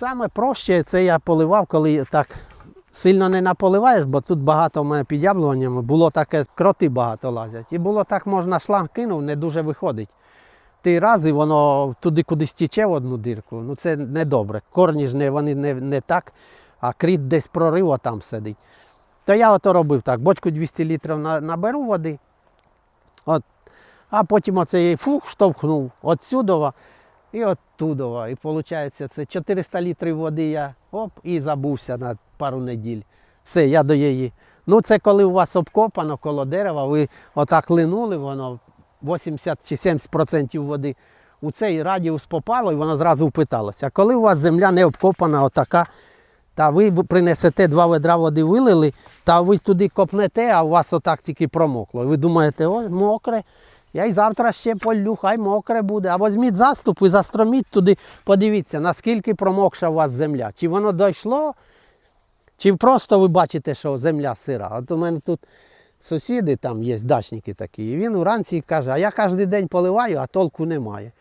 Саме проще це я поливав, коли так сильно не наполиваєш, бо тут багато в мене під яблунями було таке, кроти багато лазять. І було так, можна шланг кинув, не дуже виходить. Ти раз і воно туди кудись тіче в одну дирку. Ну це не добре. Корні ж не, вони не, не так, а кріт десь прорив, а там сидить. То я ото робив так, бочку 200 літрів на- наберу води, от, а потім оцей фух штовхнув отсюдова і оттудова. І виходить, це 400 літрів води я оп, і забувся на пару неділь. Все, я до її. Ну, це коли у вас обкопано коло дерева, ви отак линули, воно 80 чи 70% води у цей радіус попало і воно зразу впиталося. А коли у вас земля не обкопана, отака, та ви принесете два ведра води вилили, та ви туди копнете, а у вас отак тільки промокло. І ви думаєте, о, мокре. Я й завтра ще полю, хай мокре буде. А візьміть заступ і застроміть туди, подивіться, наскільки промокша у вас земля. Чи воно дійшло, чи просто ви бачите, що земля сира. От у мене тут сусіди, там є дачники такі, і він уранці каже, а я кожен день поливаю, а толку немає.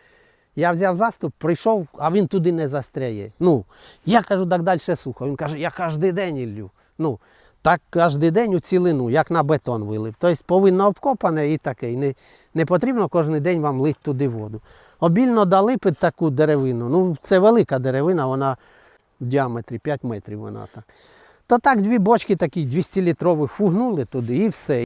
Я взяв заступ, прийшов, а він туди не застряє. Ну, я кажу, так далі сухо. Він каже, я кожен день іллю. Ну, так кожен день у цілину, як на бетон вилив. Тобто повинно обкопане і таке. Не, не потрібно кожен день вам лити туди воду. Обільно дали під таку деревину. Ну, це велика деревина, вона в діаметрі 5 метрів вона так. То так дві бочки такі 200-літрові фугнули туди і все.